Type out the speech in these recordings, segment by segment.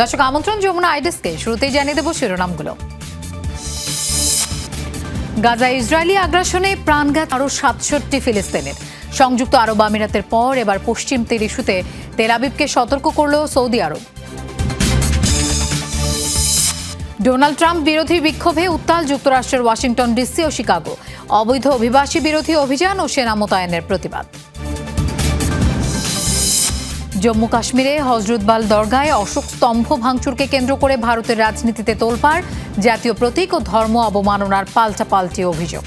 দর্শক, আমন্ত্রণ যমুনা আইডেসকে। শুরুতেই জানিয়ে দেব শিরোনামগুলো। গাজা ইসরায়েলি আগ্রাসনে প্রাণঘাত আরও সাতষট্টি ফিলিস্তিনের। সংযুক্ত আরব আমিরাতের পর এবার পশ্চিম তীর ইস্যুতে তেল আবিবকে সতর্ক করল সৌদি আরব। ডোনাল্ড ট্রাম্প বিরোধী বিক্ষোভে উত্তাল যুক্তরাষ্ট্রের ওয়াশিংটন ডিসি ও শিকাগো। অবৈধ অভিবাসী বিরোধী অভিযান ও সেনা মোতায়েনের প্রতিবাদ। জম্মু কাশ্মীরে হজরতবাল দরগায় অশোক স্তম্ভ ভাঙচুরকে কেন্দ্র করে ভারতের রাজনীতিতে তোলপাড়, জাতীয় প্রতীক ও ধর্ম অবমাননার পাল্টাপাল্টি অভিযোগ।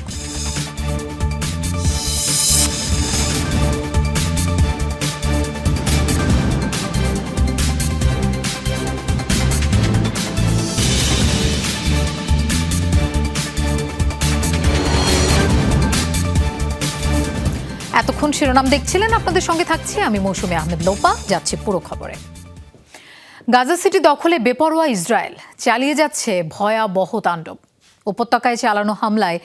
শিরোনাম দেখছিলেন। আপনাদের সঙ্গে থাকছি আমি মৌসুমী আহমেদ লোপা। যাচ্ছি পুরো খবরে। গাজা সিটি দখলে বেপরোয়া ইসরায়েল। চালিয়ে যাচ্ছে ভয়াবহ তাণ্ডব। উপত্যকায় চালানো হামলায়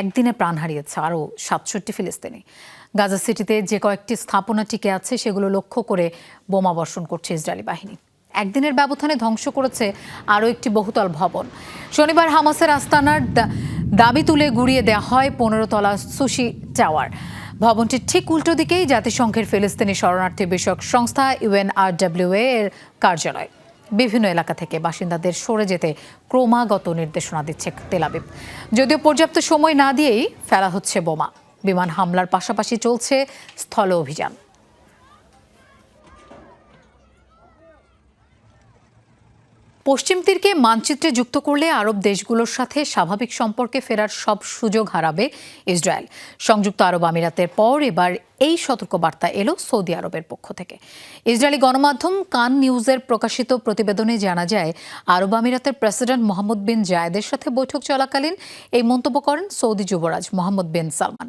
একদিনে প্রাণ হারিয়েছে আরও সাতষট্টি ফিলিস্তিনি। গাজা সিটিতে যে কয়েকটি স্থাপনা টিকে আছে, সেগুলো লক্ষ্য করে বোমা বর্ষণ করছে ইসরায়েলি বাহিনী। একদিনের ব্যবধানে ধ্বংস করেছে আরও একটি বহুতল ভবন। শনিবার হামাসের আস্তানার দাবি তুলে গুড়িয়ে দেওয়া হয় পনেরো তলা সুশি টাওয়ার। ভবনটির ঠিক উল্টো দিকেই জাতিসংঘের ফিলিস্তিনি শরণার্থী বিষয়ক সংস্থা ইউএন এর কার্যালয়। বিভিন্ন এলাকা থেকে বাসিন্দাদের সরে যেতে ক্রমাগত নির্দেশনা দিচ্ছে তেলাবিব যদিও পর্যাপ্ত সময় না দিয়েই ফেলা হচ্ছে বোমা। বিমান হামলার পাশাপাশি চলছে স্থল অভিযান। পশ্চিম তীরকে মানচিত্রে যুক্ত করলে আরব দেশগুলোর সাথে স্বাভাবিক সম্পর্কে ফেরার সব সুযোগ হারাবে ইসরায়েল। সংযুক্ত আরব আমিরাতের পর এবার এই সতর্কবার্তা এলো সৌদি আরবের পক্ষ থেকে। ইসরায়েলি গণমাধ্যম কান নিউজের প্রকাশিত প্রতিবেদনে জানা যায়, আরব আমিরাতের প্রেসিডেন্ট মোহাম্মদ বিন জায়েদের সাথে বৈঠক চলাকালীন এই মন্তব্য করেন সৌদি যুবরাজ মোহাম্মদ বিন সালমান।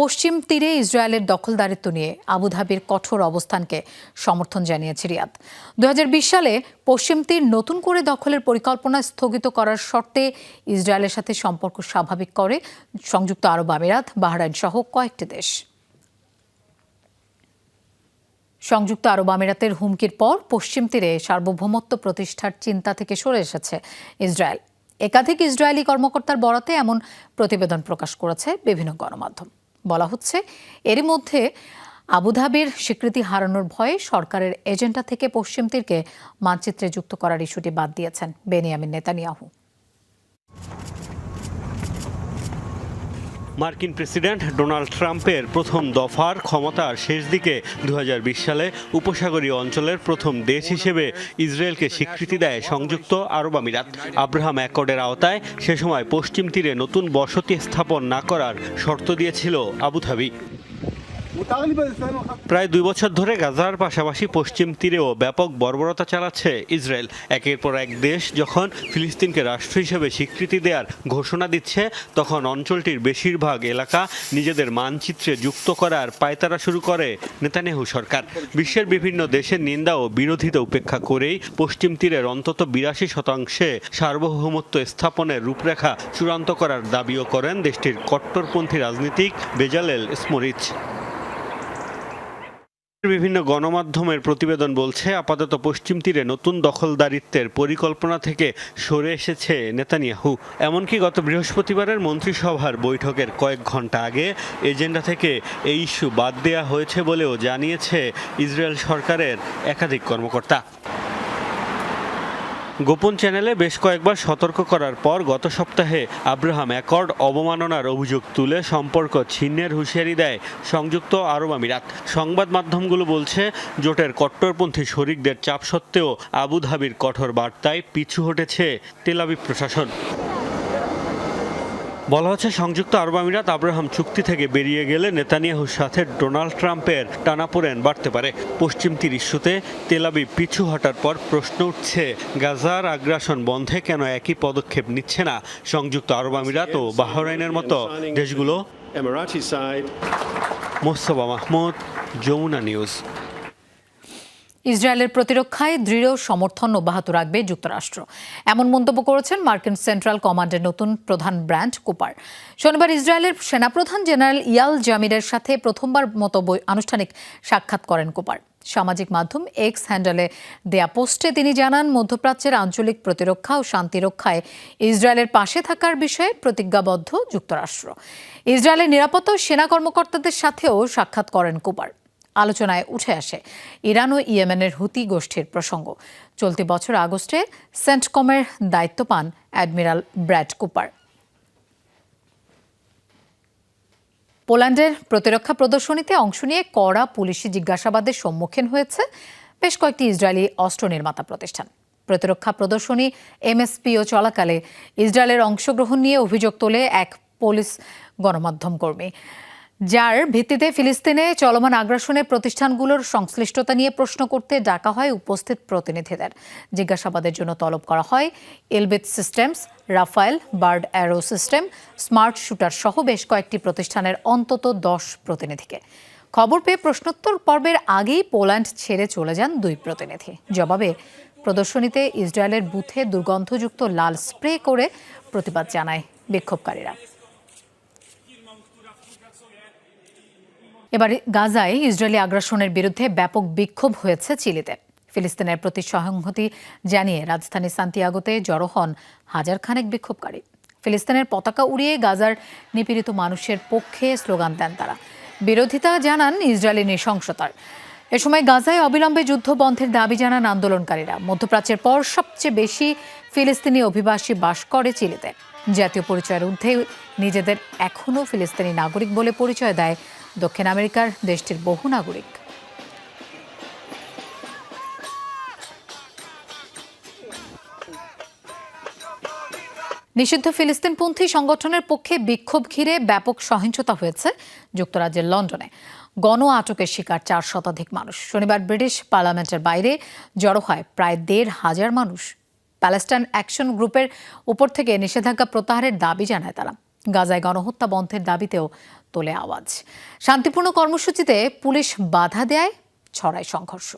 পশ্চিম তীরে ইসরায়েলের দখলদারিত্ব নিয়ে আবুধাবির কঠোর অবস্থানকে সমর্থন জানিয়েছে রিয়াদ। দু হাজার বিশ সালে পশ্চিম তীর নতুন করে দখলের পরিকল্পনা স্থগিত করার শর্তে ইসরায়েলের সাথে সম্পর্ক স্বাভাবিক করে সংযুক্ত আরব আমিরাত, বাহরাইন সহ কয়েকটি দেশ। সংযুক্ত আরব আমিরাতের হুমকির পর পশ্চিম তীরে সার্বভৌমত্ব প্রতিষ্ঠার চিন্তা থেকে সরে এসেছে ইসরায়েল। একাধিক ইসরায়েলি কর্মকর্তার বরাতে এমন প্রতিবেদন প্রকাশ করেছে বিভিন্ন গণমাধ্যম। বলা হচ্ছে। এর মধ্যে আবুধাবির স্বীকৃতি হারানোর ভয়ে সরকারের এজেন্ডা থেকে পশ্চিম তীরকে মানচিত্রে যুক্ত করার ইস্যুটি বাদ দিয়েছেন বেনিয়ামিন নেতানিয়াহু। মার্কিন প্রেসিডেন্ট ডোনাল্ড ট্রাম্পের প্রথম দফার ক্ষমতার শেষ দিকে দু হাজার বিশ সালে উপসাগরীয় অঞ্চলের প্রথম দেশ হিসেবে ইসরায়েলকে স্বীকৃতি দেয় সংযুক্ত আরব আমিরাত। আব্রাহাম অ্যাকর্ডের আওতায় সে সময় পশ্চিম তীরে নতুন বসতি স্থাপন না করার শর্ত দিয়েছিল আবুধাবি। প্রায় দুই বছর ধরে গাজার পাশাপাশি পশ্চিম তীরেও ব্যাপক বর্বরতা চালাচ্ছে ইসরায়েল। একের পর এক দেশ যখন ফিলিস্তিনকে রাষ্ট্র হিসেবে স্বীকৃতি দেওয়ার ঘোষণা দিচ্ছে, তখন অঞ্চলটির বেশিরভাগ এলাকা নিজেদের মানচিত্রে যুক্ত করার পায়তারা শুরু করে নেতানেহু সরকার। বিশ্বের বিভিন্ন দেশের নিন্দা ও বিরোধিতা উপেক্ষা করেই পশ্চিম তীরের অন্তত বিরাশি শতাংশে সার্বভৌমত্ব স্থাপনের রূপরেখা চূড়ান্ত করার দাবিও করেন দেশটির কট্টরপন্থী রাজনীতিক বেজালেল স্মরিচ। বিভিন্ন গণমাধ্যমের প্রতিবেদন বলছে, আপাতত পশ্চিম তীরে নতুন দখলদারিত্বের পরিকল্পনা থেকে সরে এসেছে নেতানিয়াহু। এমনকি গত বৃহস্পতিবারের মন্ত্রিসভার বৈঠকের কয়েক ঘণ্টা আগে এজেন্ডা থেকে এই ইস্যু বাদ দেওয়া হয়েছে বলেও জানিয়েছে ইসরায়েল সরকারের একাধিক কর্মকর্তা। গোপন চ্যানেলে বেশ কয়েকবার সতর্ক করার পর গত সপ্তাহে আব্রাহাম অ্যাকর্ড অবমাননার অভিযোগ তুলে সম্পর্ক ছিন্নের হুঁশিয়ারি দেয় সংযুক্ত আরব আমিরাত। সংবাদ মাধ্যমগুলো বলছে, জোটের কট্টরপন্থী শরিকদের চাপ সত্ত্বেও আবুধাবির কঠোর বার্তায় পিছু হটেছে তেলাবি প্রশাসন। বলা হচ্ছে সংযুক্ত আরব আমিরাত আব্রাহাম চুক্তি থেকে বেরিয়ে গেলে নেতানিয়াহুর সাথে ডোনাল্ড ট্রাম্পের টানাপোড়েন বাড়তে পারে। পশ্চিম তীর ইস্যুতে তেলাবি পিছু হটার পর প্রশ্ন উঠছে গাজার আগ্রাসন বন্ধে কেন একই পদক্ষেপ নিচ্ছে না? সংযুক্ত আরব আমিরাত ও বাহরাইনের মতো দেশগুলো. মোস্তফা মাহমুদ যমুনা নিউজ। ইসরায়েলের প্রতিরক্ষায় দৃঢ় সমর্থন অব্যাহত রাখবে যুক্তরাষ্ট্র। এমন মন্তব্য করেছেন মার্কিন সেন্ট্রাল কমান্ডের নতুন প্রধান ব্র্যান্ড কুপার। শনিবার ইসরায়েলের সেনাপ্রধান জেনারেল ইয়াল জামিরের সাথে প্রথমবার মতো আনুষ্ঠানিক সাক্ষাৎ করেন কুপার। সামাজিক মাধ্যম এক্স হ্যান্ডেলে দেয়া পোস্টে তিনি জানান, মধ্যপ্রাচ্যের আঞ্চলিক প্রতিরক্ষা ও শান্তি রক্ষায় ইসরায়েলের পাশে থাকার বিষয়ে প্রতিজ্ঞাবদ্ধ যুক্তরাষ্ট্র। ইসরায়েলের নিরাপত্তা ও সেনা কর্মকর্তাদের সাথেও সাক্ষাৎ করেন কুপার। আলোচনায় উঠে আসে ইরান ও ইয়েমেনের হুতি গোষ্ঠীর প্রসঙ্গ। চলতি বছর আগস্টে সেন্টকমের দায়িত্ব পান অ্যাডমিরাল ব্র্যাড কুপার। পোল্যান্ডের প্রতিরক্ষা প্রদর্শনীতে অংশ নিয়ে কড়া পুলিশি জিজ্ঞাসাবাদের সম্মুখীন হয়েছে বেশ কয়েকটি ইসরায়েলি অস্ত্র নির্মাতা প্রতিষ্ঠান। প্রতিরক্ষা প্রদর্শনী এমএসপিও চলাকালে ইসরায়েলের অংশগ্রহণ নিয়ে অভিযোগ তোলে এক পুলিশ গণমাধ্যম কর্মী। যার ভিত্তিতে ফিলিস্তিনে চলমান আগ্রাসনের প্রতিষ্ঠানগুলোর সংশ্লিষ্টতা নিয়ে প্রশ্ন করতে ডাকা হয় উপস্থিত প্রতিনিধিদের। জিজ্ঞাসাবাদের জন্য তলব করা হয় Elbit systems, Rafael bird aero system, smart shooter সহ বেশ কয়েকটি প্রতিষ্ঠানের অন্তত দশ প্রতিনিধিকে। খবর পেয়ে প্রশ্নোত্তর পর্বের আগেই পোল্যান্ড ছেড়ে চলে যান দুই প্রতিনিধি। জবাবে, প্রদর্শনীতে ইসরায়েলের বুথে দুর্গন্ধযুক্ত লাল স্প্রে করে প্রতিবাদ জানায় বিক্ষোভকারীরা। এবার গাজায় ইসরায়েলি আগ্রাসনের বিরুদ্ধে ব্যাপক বিক্ষোভ হয়েছে চিলিতে। ফিলিস্তিনের প্রতি সহানুভূতি জানিয়ে রাজধানী সান্তিয়াগোতে জড়ো হন হাজার খানেক বিক্ষোভকারী। ফিলিস্তিনের পতাকা উড়িয়ে গাজার নিপীড়িত মানুষের পক্ষে স্লোগান দেন তারা। বিরোধিতা জানান ইসরায়েলি নৃশংসতার। এ সময় গাজায় অবিলম্বে যুদ্ধ বন্ধের দাবি জানান আন্দোলনকারীরা। মধ্যপ্রাচ্যের পর সবচেয়ে বেশি ফিলিস্তিনি অভিবাসী বাস করে চিলিতে। জাতীয় পরিচয়ের ঊর্ধ্বে নিজেদের এখনও ফিলিস্তিনি নাগরিক বলে পরিচয় দেয় দক্ষিণ আমেরিকার দেশটির বহু নাগরিক। নিষিদ্ধ ফিলিস্তিনপন্থী সংগঠনের পক্ষে বিক্ষোভ ঘিরে ব্যাপক সহিংসতা হয়েছে যুক্তরাজ্যের লন্ডনে। গণ আটকের শিকার চার শতাধিক মানুষ। শনিবার ব্রিটিশ পার্লামেন্টের বাইরে জড়ো হয় প্রায় দেড় হাজার মানুষ। প্যালেস্টাইন অ্যাকশন গ্রুপের উপর থেকে নিষেধাজ্ঞা প্রত্যাহারের দাবি জানায় তারা। গাজায় গণহত্যা বন্ধের দাবিতেও তোলে আওয়াজ। শান্তিপূর্ণ কর্মসূচিতে পুলিশ বাধা দেয়, ছড়ায় সংঘর্ষ।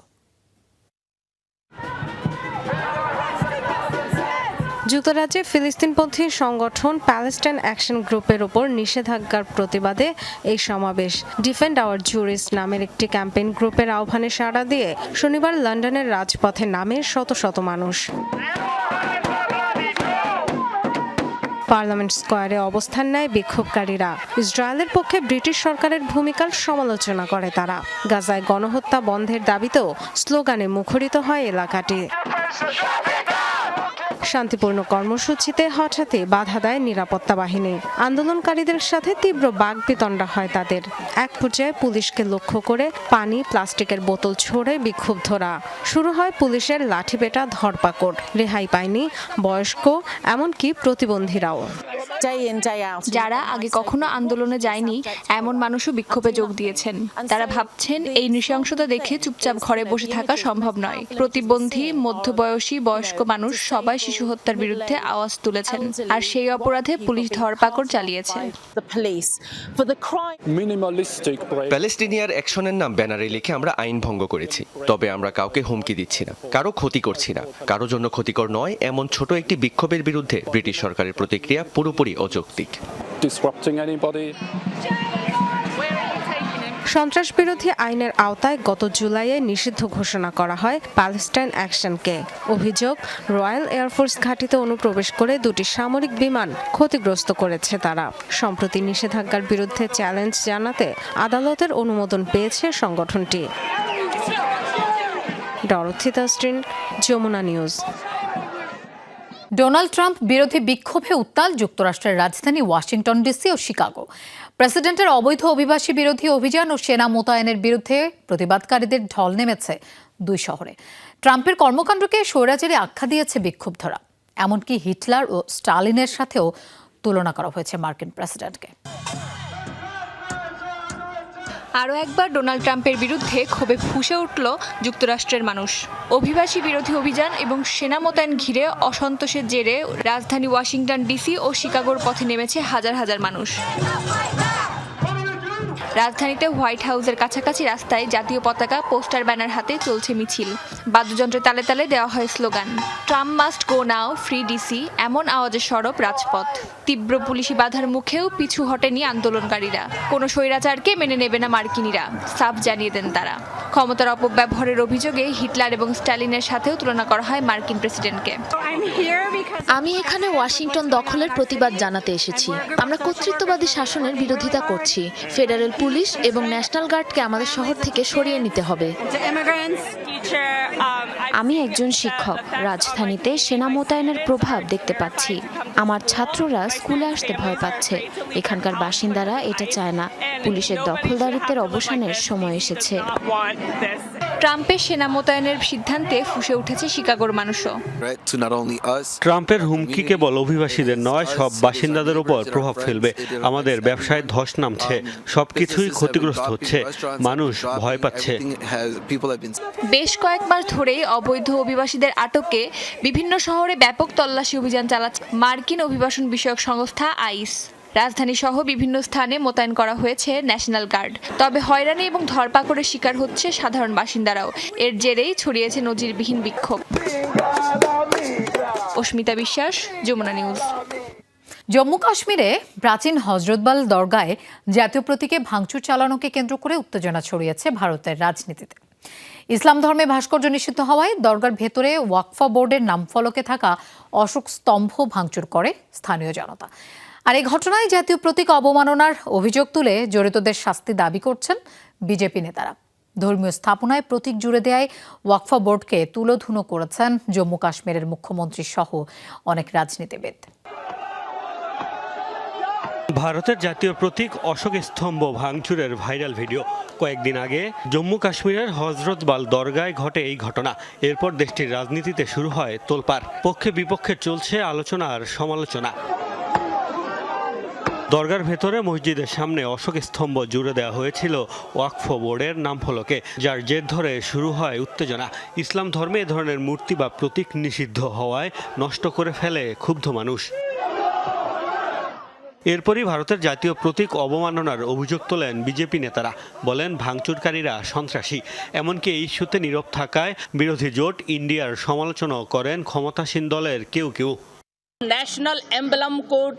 যুক্তরাজ্যে ফিলিস্তিনপন্থী সংগঠন প্যালেস্টাইন অ্যাকশন গ্রুপের ওপর নিষেধাজ্ঞার প্রতিবাদে এই সমাবেশ। ডিফেন্ড আওয়ার জুরিস্ট নামের একটি ক্যাম্পেইন গ্রুপের আহ্বানে সাড়া দিয়ে শনিবার লন্ডনের রাজপথে নামে শত শত মানুষ। পার্লামেন্ট স্কোয়ারে অবস্থান নেয় বিক্ষোভকারীরা। ইসরায়েলের পক্ষে ব্রিটিশ সরকারের ভূমিকার সমালোচনা করে তারা। গাজায় গণহত্যা বন্ধের দাবিতেও স্লোগানে মুখরিত হয় এলাকাটি। শান্তিপূর্ণ কর্মসূচিতে হঠাৎই বাধা দেয় নিরাপত্তা বাহিনী। আন্দোলনকারীদের সাথে তীব্র বাগবিতণ্ডা হয় তাদের। এক পর্যায়ে পুলিশকে লক্ষ্য করে পানি, প্লাস্টিকের বোতল ছড়ে বিক্ষুব্ধরা শুরু হয় পুলিশের লাঠিপেটা, ধরপাকড়। রেহাই পায়নি বয়স্ক, এমনকি প্রতিবন্ধীরাও। যারা আগে কখনো আন্দোলনে যায়নি এমন মানুষও বিক্ষোভে যোগ দিয়েছেন। তারা ভাবছেন এই নৃশংসতা দেখে চুপচাপ ঘরে বসে থাকা সম্ভব নয়। প্রতিবন্ধী মধ্যবয়সী বয়স্ক মানুষ সবাই শিশু হত্যার বিরুদ্ধে আওয়াজ তুলেছেন। আর সেই অপরাধে পুলিশ ধরপাকড় চালিয়েছে. প্যালেস্টিনিয়ার অ্যাকশনের নাম ব্যানারে লিখে আমরা আইন ভঙ্গ করেছি। তবে আমরা কাউকে হুমকি দিচ্ছি না কারও ক্ষতি করছি না। কারও জন্য ক্ষতিকর নয় এমন ছোট একটি বিক্ষোভের বিরুদ্ধে ব্রিটিশ সরকারের প্রতিক্রিয়া পুরোপুরি অযৌক্তিক সন্ত্রাস বিরোধী আইনের আওতায় গত জুলাইয়ে নিষিদ্ধ ঘোষণা করা হয় প্যালেস্টাইন অ্যাকশনকে অভিযোগ রয়্যাল এয়ারফোর্স ঘাঁটিতে অনুপ্রবেশ করে দুটি সামরিক বিমান ক্ষতিগ্রস্ত করেছে তারা। সম্প্রতি নিষেধাজ্ঞার বিরুদ্ধে চ্যালেঞ্জ জানাতে আদালতের অনুমোদন পেয়েছে সংগঠনটি। ডরথি তাস্ট্রিন যমুনা নিউজ। ডোনাল্ড ট্রাম্প বিরোধী বিক্ষোভে উত্তাল যুক্তরাষ্ট্রের রাজধানী ওয়াশিংটন ডিসি ও শিকাগো। প্রেসিডেন্টের অবৈধ অভিবাসী বিরোধী অভিযান ও সেনা মোতায়েনের বিরুদ্ধে প্রতিবাদকারীদের ঢল নেমেছে দুই শহরে। ট্রাম্পের কর্মকাণ্ডকে স্বৈরাচারী আখ্যা দিয়েছে বিক্ষুব্ধরা। এমনকি হিটলার ও স্টালিনের সাথেও তুলনা করা হয়েছে মার্কিন প্রেসিডেন্টকে। আরও একবার ডোনাল্ড ট্রাম্পের বিরুদ্ধে ক্ষোভে ফুসে উঠল যুক্তরাষ্ট্রের মানুষ। অভিবাসী বিরোধী অভিযান এবং সেনা মোতায়েন ঘিরে অসন্তোষের জেরে রাজধানী ওয়াশিংটন ডিসি ও শিকাগোর পথে নেমেছে হাজার হাজার মানুষ। রাজধানীতে হোয়াইট হাউসের কাছাকাছি রাস্তায় জাতীয় পতাকা, পোস্টার, ব্যানার হাতে চলছে মিছিল। বাদ্যযন্ত্রের তালে তালে দেওয়া হয় slogan Trump must go now, free DC এমন আওয়াজে সরব রাজপথ। তীব্র পুলিশি বাধার মুখেও পিছু হটেনি আন্দোলনকারীরা। কোনো স্বৈরাচারকে মেনে নেবে না মার্কিনীরা, সাফ জানিয়ে দেন তারা। ক্ষমতার অপব্যবহারের অভিযোগে হিটলার এবং স্ট্যালিনের সাথেও তুলনা করা হয় মার্কিন প্রেসিডেন্টকে। আমি এখানে ওয়াশিংটন দখলের প্রতিবাদ জানাতে এসেছি। আমরা কর্তৃত্ববাদী শাসনের বিরোধিতা করছি। ফেডারেল পুলিশ এবং ন্যাশনাল গার্ডকে আমাদের শহর থেকে সরিয়ে নিতে হবে। আমি একজন শিক্ষক। রাজধানীতে সেনা মোতায়েনের প্রভাব দেখতে পাচ্ছি। আমার ছাত্ররা স্কুলে আসতে ভয় পাচ্ছে। এখানকার বাসিন্দারা এটা চায় না। পুলিশের দখলদারিত্বের অবসানের সময় এসেছে। ট্রাম্পের সেনা মোতায়েনের সিদ্ধান্তে ফুসে উঠেছে শিকাগোর মানুষও। ট্রাম্পের হুমকি কেবল অভিবাসীদের নয় সব বাসিন্দাদের উপর প্রভাব ফেলবে। আমাদের ব্যবসায় ধস নামছে। সবকিছুই ক্ষতিগ্রস্ত হচ্ছে। মানুষ ভয় পাচ্ছে। বেশ কয়েক মাস ধরেই অবৈধ অভিবাসীদের আটকে বিভিন্ন শহরে ব্যাপক তল্লাশি অভিযান চালাচ্ছে মার্কিন অভিবাসন বিষয়ক সংস্থা আইস। রাজধানী সহ বিভিন্ন স্থানে মোতায়েন করা হয়েছে ন্যাশনাল গার্ড। তবে হয়রানি এবং ধরপাকড়ের শিকার হচ্ছে সাধারণ বাসিন্দারাও। এর জেরেই ছড়িয়েছে নজিরবিহীন বিক্ষোভ। অস্মিতা বিশ্বাস, যমুনা নিউজ। জম্মু কাশ্মীরে প্রাচীন হজরতবাল দরগায় জাতীয় প্রতীকে ভাঙচুর চালানোকে কেন্দ্র করে উত্তেজনা ছড়িয়েছে ভারতের রাজনীতিতে। ইসলাম ধর্মে ভাস্কর্য নিষিদ্ধ হওয়ায় দরগার ভেতরে ওয়াকফা বোর্ডের নামফলকে থাকা অশোক স্তম্ভ ভাঙচুর করে স্থানীয় জনতা। আর এই ঘটনায় জাতীয় প্রতীক অবমাননার অভিযোগ তুলে জড়িতদের শাস্তি দাবি করছেন বিজেপি নেতারা। ধর্মীয় স্থাপনায় প্রতীক জুড়ে দেয় ওয়াকফা বোর্ডকে তুলোধুনো করেছেন জম্মু কাশ্মীরের মুখ্যমন্ত্রী সহ অনেক রাজনীতিবিদ। ভারতের জাতীয় প্রতীক অশোক স্তম্ভ ভাঙচুরের ভাইরাল ভিডিও। কয়েকদিন আগে জম্মু কাশ্মীরের হজরতবাল দরগায় ঘটে এই ঘটনা। এরপর দেশটির রাজনীতিতে শুরু হয় তোলপাড়। পক্ষে বিপক্ষে চলছে আলোচনা আর সমালোচনা। দরগার ভেতরে মসজিদের সামনে অশোক স্তম্ভ জুড়ে দেওয়া হয়েছিল ওয়াকফ বোর্ডের নামফলকে, যার জের ধরে শুরু হয় উত্তেজনা। ইসলাম ধর্মে এ ধরনের মূর্তি বা প্রতীক নিষিদ্ধ হওয়ায় নষ্ট করে ফেলে ক্ষুব্ধ মানুষ। এরপরই ভারতের জাতীয় প্রতীক অবমাননার অভিযোগ তোলেন বিজেপি নেতারা। বলেন, ভাঙচুরকারীরা সন্ত্রাসী। এমনকি এই ইস্যুতে নীরব থাকায় বিরোধী জোট ইন্ডিয়ার সমালোচনা করেন ক্ষমতাসীন দলের কেউ কেউ। ন্যাশনাল এমবলাম কোড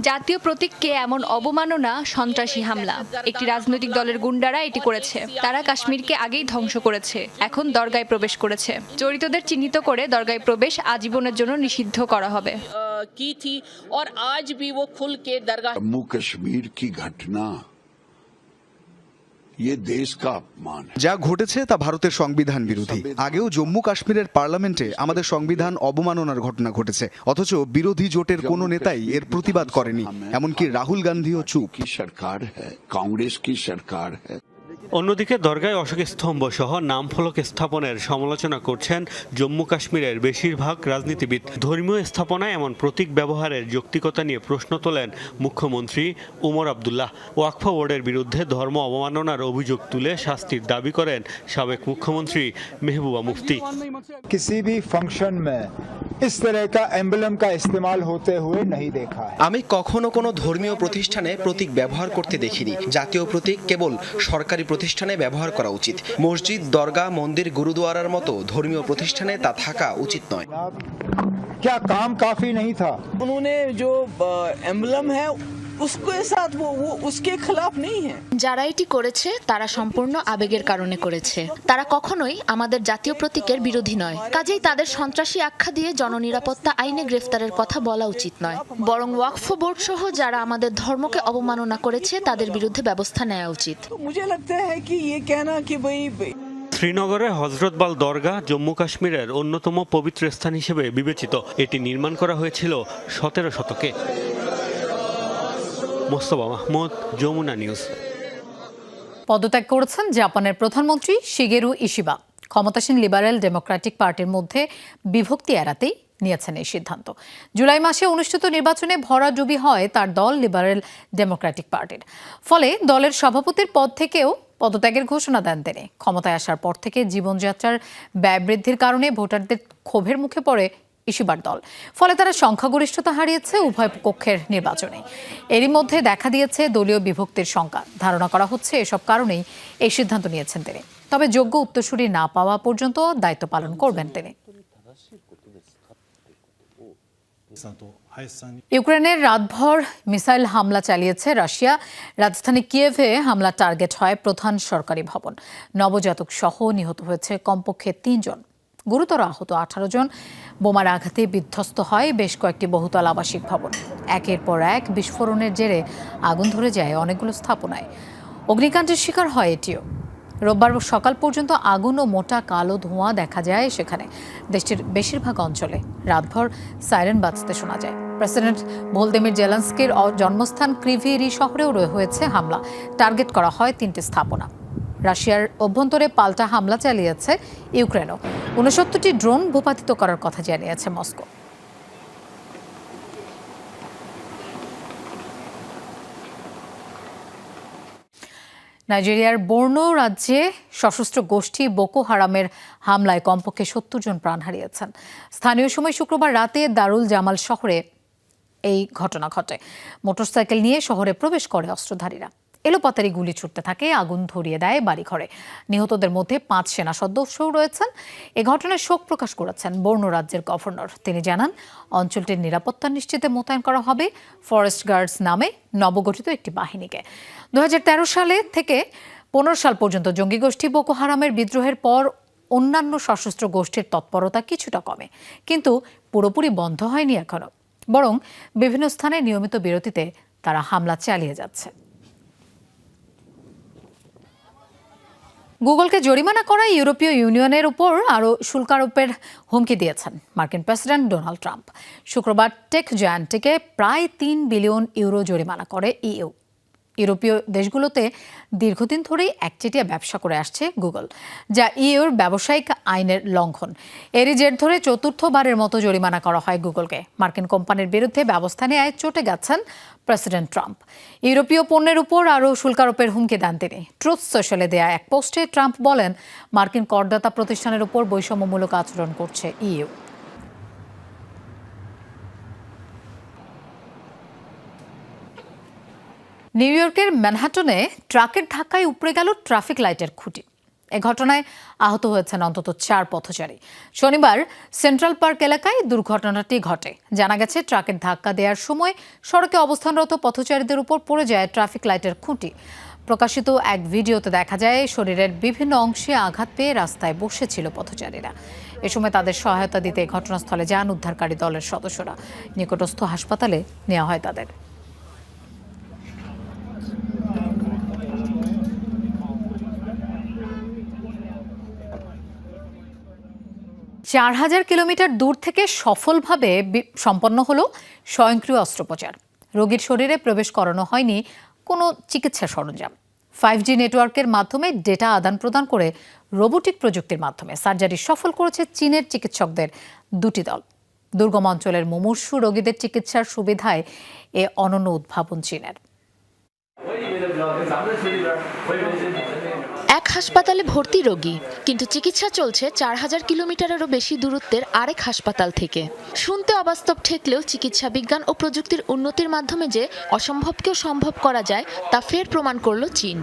জাতীয় প্রতীককে এমন অবমাননা সন্ত্রাসী হামলা একটি রাজনৈতিক দলের গুন্ডারা এটি করেছে তারা কাশ্মীরকে আগেই ধ্বংস করেছে এখন দরগায় প্রবেশ করেছে জড়িতদের চিহ্নিত করে দরগায় প্রবেশ আজীবনের জন্য নিষিদ্ধ করা হবে अ, की थी और आज भी वो खुल के दरगाह जम्मू कश्मीर की घटना যা ঘটেছে তা ভারতের সংবিধান বিরোধী। আগেও জম্মু কাশ্মীরের পার্লামেন্টে আমাদের সংবিধান অবমাননার ঘটনা ঘটেছে। অথচ বিরোধী জোটের কোন নেতাই এর প্রতিবাদ করেনি এমনকি রাহুল গান্ধীও চুপ। সরকার কংগ্রেস কি সরকার হ্যাঁ অন্যদিকে দরগায় অশোক স্তম্ভ সহ নামফলক স্থাপনের সমালোচনা করছেন জম্মু কাশ্মীরের বেশিরভাগ রাজনীতিবিদ ধর্মীয় স্থাপনায় এমন প্রতীক ব্যবহারের যৌক্তিকতা নিয়ে প্রশ্ন তোলেন মুখ্যমন্ত্রী উমর আবদুল্লাহ ওয়াকফা বোর্ডের বিরুদ্ধে ধর্ম অবমাননার অভিযোগ তুলে শাস্তির দাবি করেন সাবেক মুখ্যমন্ত্রী মেহবুবা মুফতি किसी भी फंक्शन में इस तरह का एम्बलम का इस्तेमाल होते हुए नहीं देखा है আমি কখনো কোনো ধর্মীয় প্রতিষ্ঠানে প্রতীক ব্যবহার করতে দেখিনি জাতীয় প্রতীক কেবল সরকারি প্রতিষ্ঠানে ব্যবহার করা উচিত মসজিদ দরগা মন্দির গুরুদুয়ারার মতো ধর্মীয় প্রতিষ্ঠানে তা থাকা উচিত নয় क्या काम काफी नहीं था उन्होंने जो एम्बलम है उसके साथ वो वो उसके खिलाफ नहीं है যারা এটি করেছে তারা সম্পূর্ণ আবেগের কারণে করেছে তারা কখনোই আমাদের জাতীয় প্রতীকের বিরোধী নয় কাজেই তাদের সন্ত্রাসী আখ্যা দিয়ে জননিরাপত্তা আইনে গ্রেফতারের কথা বলা উচিত নয় বরং ওয়াকফ বোর্ড সহ যারা আমাদের ধর্মকে অবমাননা করেছে তাদের বিরুদ্ধে ব্যবস্থা নেওয়া উচিত तो मुझे लगता है कि ये कहना कि भाई শ্রীনগরে হজরতবাল দরগা জম্মু কাশ্মীরের অন্যতম পবিত্র স্থান হিসেবে বিবেচিত এটি নির্মাণ করা হয়েছিল সতেরো শতকে মোস্তফা মাহমুদ, যমুনা নিউজ। পদত্যাগ করেছেন জাপানের প্রধানমন্ত্রী শিগেরু ইশিবা। ক্ষমতাসীন লিবারেল ডেমোক্রেটিক পার্টির মধ্যে বিভক্তি এড়াতেই নিয়েছেন এই সিদ্ধান্ত। জুলাই মাসে অনুষ্ঠিত নির্বাচনে ভরাডুবি হয় তার দল লিবারেল ডেমোক্রেটিক পার্টির। ফলে দলের সভাপতির পদ থেকেও পদত্যাগের ঘোষণা দেন তিনি। ক্ষমতায় আসার পর থেকে জীবনযাত্রার ব্যয় বৃদ্ধির কারণে ভোটারদের ক্ষোভের মুখে পড়ে ইসিবার দল। ফলে তারা সংখ্যাগরিষ্ঠতা হারিয়েছে উভয় কক্ষের নির্বাচনে। এরই মধ্যে দেখা দিয়েছে দলীয় বিভক্তির শঙ্কা ধারণা করা হচ্ছে এসব কারণেই এই সিদ্ধান্ত নিয়েছেন তিনি। তবে যোগ্য উত্তরসূরি না পাওয়া পর্যন্ত দায়িত্ব পালন করবেন তিনি। ইউক্রেনের রাতভর মিসাইল হামলা চালিয়েছে রাশিয়া। রাজধানী কিয়েভে হামলা টার্গেট হয় প্রধান সরকারি ভবন। নবজাতক সহ নিহত হয়েছে কমপক্ষে তিনজন। গুরুতর আহত আঠারো জন। বোমার আঘাতে বিধ্বস্ত হয় বেশ কয়েকটি বহুতল আবাসিক ভবন। একের পর এক বিস্ফোরণের জেরে আগুন ধরে যায় অনেকগুলো স্থাপনায়। অগ্নিকাণ্ডের শিকার হয় এটিও। রোববার সকাল পর্যন্ত আগুন ও মোটা কালো ধোঁয়া দেখা যায় সেখানে। দেশটির বেশিরভাগ অঞ্চলে রাতভর সাইরেন বাজতে শোনা যায়। প্রেসিডেন্ট ভোলদেমির জেলান্সকির জন্মস্থান ক্রিভিরি শহরেও রয়ে হয়েছে হামলা। টার্গেট করা হয় তিনটি স্থাপনা। রাশিয়ার অভ্যন্তরে পাল্টা হামলা চালিয়েছে ইউক্রেনও। উনসত্তরটি ড্রোন ভূপাতিত করার কথা জানিয়েছে মস্কো। নাইজেরিয়ার বর্ণ রাজ্যে সশস্ত্র গোষ্ঠী বোকো হারামের হামলায় কমপক্ষে সত্তর জন প্রাণ হারিয়েছেন। স্থানীয় সময় শুক্রবার রাতে দারুল জামাল শহরে এই ঘটনা ঘটে। মোটরসাইকেল নিয়ে শহরে প্রবেশ করে অস্ত্রধারীরা। এলোপাতারি গুলি ছুটতে থাকে, আগুন ধরিয়ে দেয় বাড়িঘরে। নিহতদের মধ্যে পাঁচ সেনা সদস্যও রয়েছেন। এ ঘটনায় শোক প্রকাশ করেছেন বর্ণ রাজ্যের গভর্নর। তিনি জানান, অঞ্চলটির নিরাপত্তা নিশ্চিতে মোতায়েন করা হবে ফরেস্ট গার্ডস নামে নবগঠিত একটি বাহিনীকে। দু সালে থেকে পনেরো সাল পর্যন্ত জঙ্গি গোষ্ঠী বোকো হারামের বিদ্রোহের পর অন্যান্য সশস্ত্র গোষ্ঠীর তৎপরতা কিছুটা কমে, কিন্তু পুরোপুরি বন্ধ হয়নি এখনও। বরং বিভিন্ন স্থানে নিয়মিত বিরতিতে তারা হামলা চালিয়ে যাচ্ছে। গুগলকে জরিমানা করা ইউরোপীয় ইউনিয়নের উপর আরও শুল্ক আরোপের হুমকি দিয়েছেন মার্কিন প্রেসিডেন্ট ডোনাল্ড ট্রাম্প। শুক্রবার টেক জয়ান্টিকে প্রায় তিন বিলিয়ন ইউরো জরিমানা করে ইইউ। ইউরোপীয় দেশগুলোতে দীর্ঘদিন ধরেই একচেটিয়া ব্যবসা করে আসছে গুগল, যা ইউর ব্যবসায়িক আইনের লঙ্ঘন। এরই জের ধরে চতুর্থবারের মতো জরিমানা করা হয় গুগলকে। মার্কিন কোম্পানির বিরুদ্ধে ব্যবস্থা নেয় চটে গেছেন প্রেসিডেন্ট ট্রাম্প। ইউরোপীয় পণ্যের উপর আরও শুল্কারোপের হুমকি দেন তিনি। ট্রুথ সোশ্যালে দেয়া এক পোস্টে ট্রাম্প বলেন, মার্কিন করদাতা প্রতিষ্ঠানের উপর বৈষম্যমূলক আচরণ করছে ইইউ। নিউ ইয়র্কের ম্যানহাটনে ট্রাকের ধাক্কায় উপড়ে গেল ট্রাফিক লাইটের খুঁটি। এ ঘটনায় আহত হয়েছেন অন্তত চার পথচারী। শনিবার সেন্ট্রাল পার্ক এলাকায় দুর্ঘটনাটি ঘটে। জানা গেছে, ট্রাকের ধাক্কা দেওয়ার সময় সড়কে অবস্থানরত পথচারীদের উপর পড়ে যায় ট্রাফিক লাইটের খুঁটি। প্রকাশিত এক ভিডিওতে দেখা যায়, শরীরের বিভিন্ন অংশে আঘাত পেয়ে রাস্তায় বসেছিল পথচারীরা। এ সময় তাদের সহায়তা দিতে ঘটনাস্থলে যান উদ্ধারকারী দলের সদস্যরা। নিকটস্থ হাসপাতালে নেওয়া হয় তাদের। চার হাজার কিলোমিটার দূর থেকে সফলভাবে সম্পন্ন হলো স্বয়ংক্রিয় অস্ত্রোপচার। রোগীর শরীরে প্রবেশ করানো হয়নি কোনো চিকিৎসা সরঞ্জাম। ফাইভ জি নেটওয়ার্কের মাধ্যমে ডেটা আদান প্রদান করে রোবোটিক প্রযুক্তির মাধ্যমে সার্জারি সফল করেছে চীনের চিকিৎসকদের দুটি দল। দুর্গম অঞ্চলের মুমূর্ষু রোগীদের চিকিৎসার সুবিধায় এ অনন্য উদ্ভাবন চীনের। হাসপাতালে ভর্তি রোগী, কিন্তু চিকিৎসা চলছে চার হাজার কিলোমিটারেরও বেশি দূরত্বের আরেক হাসপাতাল থেকে। শুনতে অবাস্তব ঠেকলেও চিকিৎসা বিজ্ঞান ও প্রযুক্তির উন্নতির মাধ্যমে যে অসম্ভবকেও সম্ভব করা যায়, তা ফের প্রমাণ করল চীন।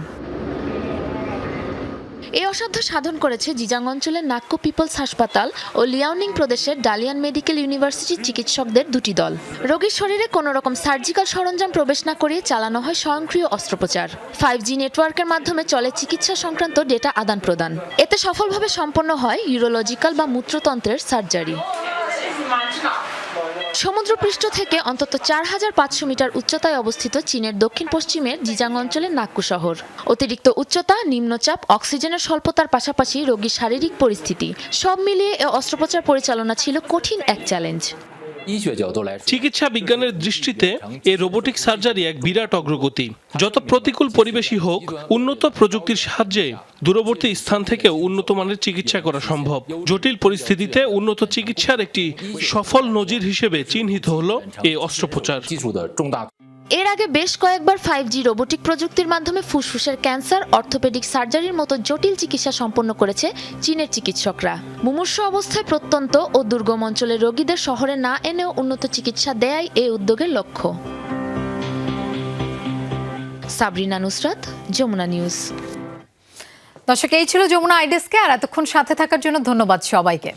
এই অসাধ্য সাধন করেছে জিজাং অঞ্চলের নাক্কো পিপলস হাসপাতাল ও লিয়াওনিং প্রদেশের ডালিয়ান মেডিকেল ইউনিভার্সিটির চিকিৎসকদের দুটি দল। রোগীর শরীরে কোনো রকম সার্জিক্যাল সরঞ্জাম প্রবেশ না করিয়ে চালানো হয় স্বয়ংক্রিয় অস্ত্রোপচার। ফাইভ জি নেটওয়ার্কের মাধ্যমে চলে চিকিৎসা সংক্রান্ত ডেটা আদান প্রদান। এতে সফলভাবে সম্পন্ন হয় ইউরোলজিক্যাল বা মূত্রতন্ত্রের সার্জারি। সমুদ্রপৃষ্ঠ থেকে অন্তত চার হাজার পাঁচশো মিটার উচ্চতায় অবস্থিত চীনের দক্ষিণ পশ্চিমের জিজাং অঞ্চলের নাক্কু শহর। অতিরিক্ত উচ্চতা, নিম্নচাপ, অক্সিজেনের স্বল্পতার পাশাপাশি রোগীর শারীরিক পরিস্থিতি, সব মিলিয়ে এ অস্ত্রোপচার পরিচালনা ছিল কঠিন এক চ্যালেঞ্জ। চিকিৎসা বিজ্ঞানের দৃষ্টিতে এ রোবোটিক সার্জারি এক বিরাট অগ্রগতি। যত প্রতিকূল পরিবেশই হোক, উন্নত প্রযুক্তির সাহায্যে দূরবর্তী স্থান থেকে উন্নত মানের চিকিৎসা করা সম্ভব। জটিল পরিস্থিতিতে উন্নত চিকিৎসার একটি সফল নজির হিসেবে চিহ্নিত হল এই অস্ত্রোপচার। এর আগে বেশ কয়েকবার ফাইভ জি রোবোটিক প্রযুক্তির মাধ্যমে ফুসফুসের ক্যান্সার অর্থোপেডিক সার্জারির মতো জটিল চিকিৎসা সম্পন্ন করেছে চীনের চিকিৎসকরা। মুমূর্ষ অবস্থায় প্রত্যন্ত ও দুর্গম অঞ্চলের রোগীদের শহরে না এনেও উন্নত চিকিৎসা দেয়াই এই উদ্যোগের লক্ষ্য। সাবরিনা নুসরাত, যমুনা নিউজ। দর্শক, এই ছিল যমুনা আইডেসকে আর এতক্ষণ সাথে থাকার জন্য ধন্যবাদ সবাইকে।